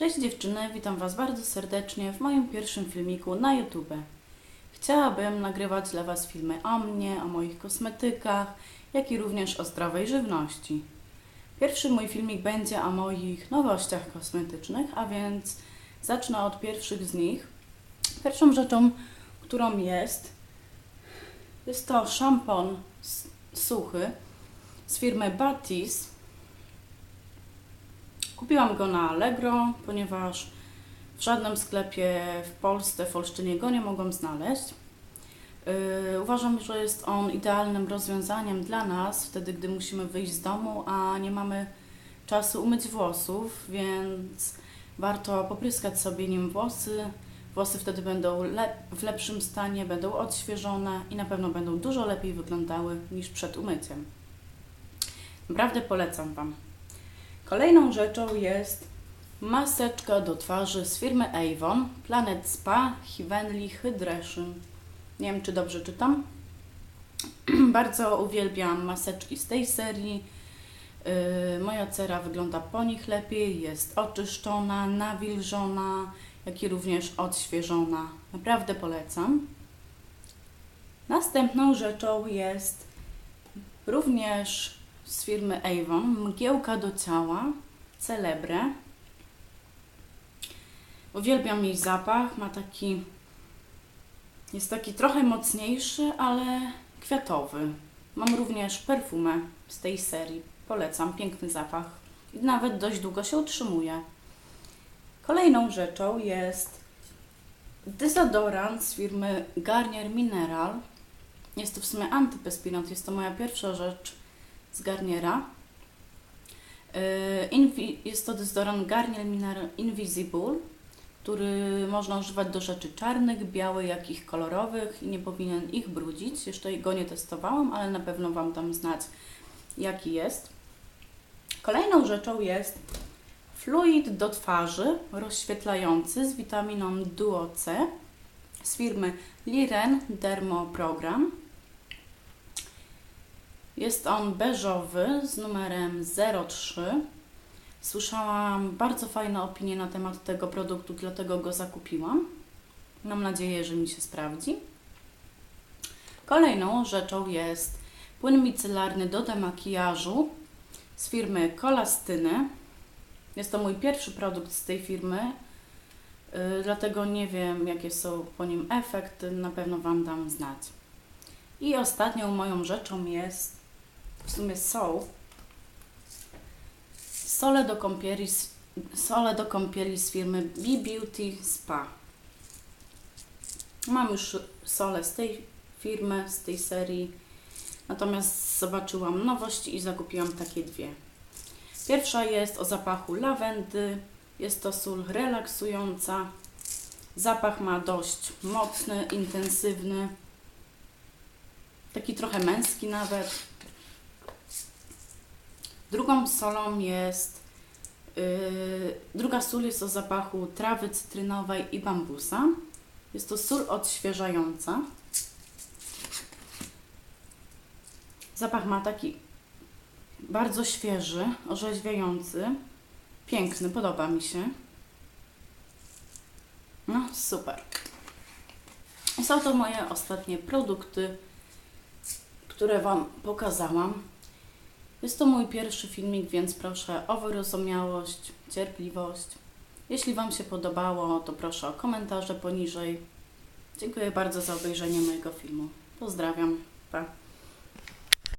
Cześć dziewczyny, witam Was bardzo serdecznie w moim pierwszym filmiku na YouTube. Chciałabym nagrywać dla Was filmy o mnie, o moich kosmetykach, jak i również o zdrowej żywności. Pierwszy mój filmik będzie o moich nowościach kosmetycznych, a więc zacznę od pierwszych z nich. Pierwszą rzeczą, którą jest, jest to szampon suchy z firmy Batis. Kupiłam go na Allegro, ponieważ w żadnym sklepie w Polsce, w Olsztynie go nie mogłam znaleźć. Yy, uważam, że jest on idealnym rozwiązaniem dla nas, wtedy gdy musimy wyjść z domu, a nie mamy czasu umyć włosów, więc warto popryskać sobie nim włosy. Włosy wtedy będą w lepszym stanie, będą odświeżone i na pewno będą dużo lepiej wyglądały niż przed umyciem. Naprawdę polecam Wam. Kolejną rzeczą jest maseczka do twarzy z firmy Avon Planet Spa Heavenly Hydration. Nie wiem, czy dobrze czytam. Bardzo uwielbiam maseczki z tej serii. Yy, moja cera wygląda po nich lepiej, jest oczyszczona, nawilżona, jak i również odświeżona. Naprawdę polecam. Następną rzeczą jest również z firmy Avon mgiełka do ciała Celebre. Uwielbiam jej zapach, ma taki jest taki trochę mocniejszy, ale kwiatowy. Mam również perfumę z tej serii. Polecam, piękny zapach. I nawet dość długo się utrzymuje. Kolejną rzeczą jest dezodorant z firmy Garnier Mineral. Jest to w sumie antyperspirant, jest to moja pierwsza rzecz z Garniera. Invi- jest to dezodorant Garnier Mineral Invisible, który można używać do rzeczy czarnych, białych, jak i kolorowych i nie powinien ich brudzić. Jeszcze go nie testowałam, ale na pewno Wam dam znać, jaki jest. Kolejną rzeczą jest fluid do twarzy rozświetlający z witaminą Duo C z firmy Liren Dermo Program. Jest on beżowy z numerem 03. Słyszałam bardzo fajne opinie na temat tego produktu, dlatego go zakupiłam. Mam nadzieję, że mi się sprawdzi. Kolejną rzeczą jest płyn micelarny do demakijażu z firmy Kolastyny. Jest to mój pierwszy produkt z tej firmy, yy, dlatego nie wiem, jakie są po nim efekty. Na pewno Wam dam znać. I ostatnią moją rzeczą jest, w sumie są, sole do kąpieli, sole do kąpieli z firmy B-Beauty Spa. Mam już sole z tej firmy, z tej serii, natomiast zobaczyłam nowości i zakupiłam takie dwie. Pierwsza jest o zapachu lawendy, jest to sól relaksująca. Zapach ma dość mocny, intensywny, taki trochę męski nawet. Drugą solą jest. Yy, druga sól jest o zapachu trawy cytrynowej i bambusa. Jest to sól odświeżająca. Zapach ma taki bardzo świeży, orzeźwiający, piękny, podoba mi się. No, super. Są to moje ostatnie produkty, które Wam pokazałam. Jest to mój pierwszy filmik, więc proszę o wyrozumiałość, cierpliwość. Jeśli Wam się podobało, to proszę o komentarze poniżej. Dziękuję bardzo za obejrzenie mojego filmu. Pozdrawiam. Pa.